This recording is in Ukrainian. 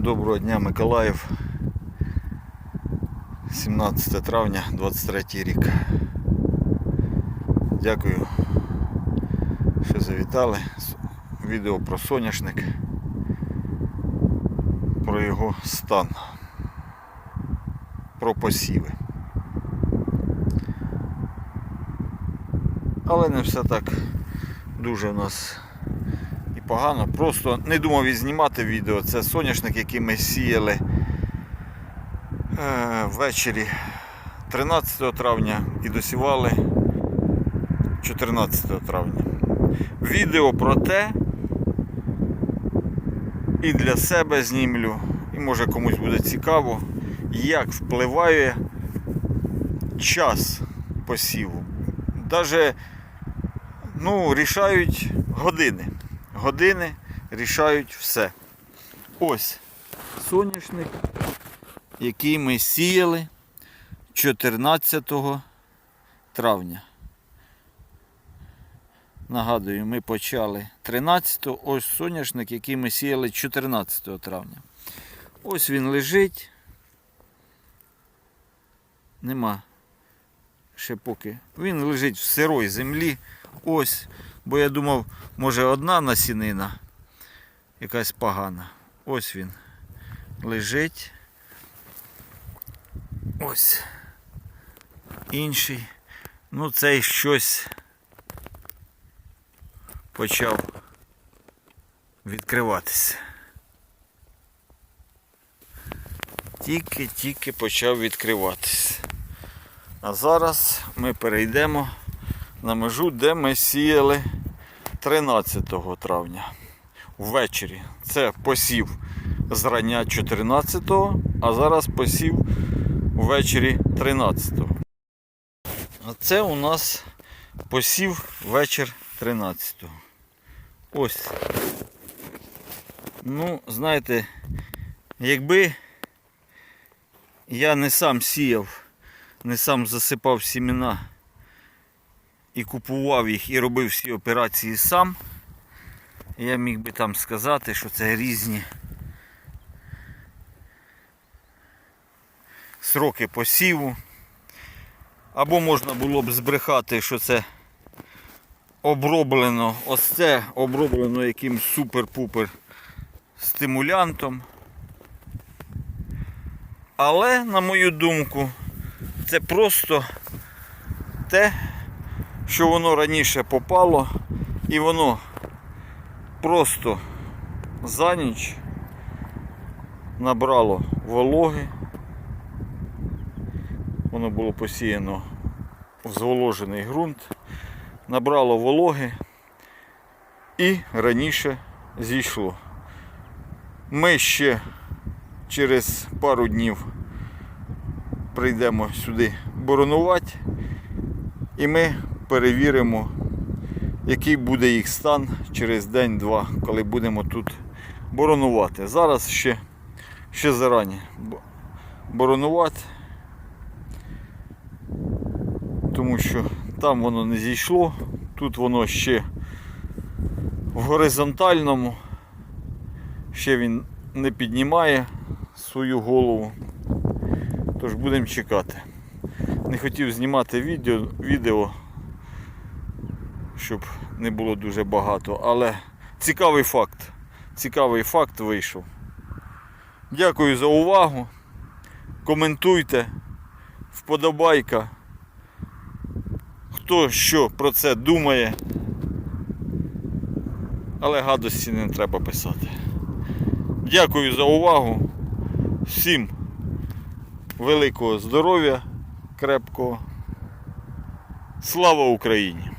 Доброго дня, Миколаїв. 17 травня 23 рік. Дякую, що завітали. Відео про соняшник, про його стан, про посіви. Але не все так дуже у нас погано. Просто не думав відзнімати відео. Це соняшник, який ми сіяли е, ввечері 13 травня і досівали 14 травня. Відео про те і для себе знімлю, і може комусь буде цікаво, як впливає час посіву. Даже ну, рішають години. Години рішають все. Ось соняшник, який ми сіяли 14 травня. Нагадую, ми почали 13-го, ось соняшник, який ми сіяли 14 травня. Ось він лежить. Нема ще поки. Він лежить в сирої землі. Ось. Бо я думав, може одна насінина якась погана. Ось він лежить. Ось. Інший. Ну, цей щось почав відкриватися. Тільки-тільки почав відкриватися. А зараз ми перейдемо на межу, де ми сіяли 13 травня ввечері. Це посів зрання 14-го, а зараз посів ввечері 13-го. А це у нас посів вечір 13-го. Ось. Ну, знаєте, якби я не сам сіяв, не сам засипав сімена і купував їх і робив всі операції сам, я міг би там сказати, що це різні сроки посіву. Або можна було б збрехати, що це оброблено, ось це оброблено якимсь супер-пупер стимулянтом. Але, на мою думку, це просто те, що воно раніше попало і воно просто за ніч набрало вологи. Воно було посіяно в зволожений ґрунт, набрало вологи і раніше зійшло. Ми ще через пару днів прийдемо сюди боронувати і ми перевіримо, який буде їх стан через день-два, коли будемо тут боронувати. Зараз ще, ще зарані боронувати, тому що там воно не зійшло, тут воно ще в горизонтальному, ще він не піднімає свою голову. Тож будемо чекати. Не хотів знімати відео, відео, щоб не було дуже багато, але цікавий факт. Цікавий факт вийшов. Дякую за увагу. Коментуйте, вподобайка. Хто що про це думає. Але гадості не треба писати. Дякую за увагу. Всім великого здоров'я, крепкого. Слава Україні!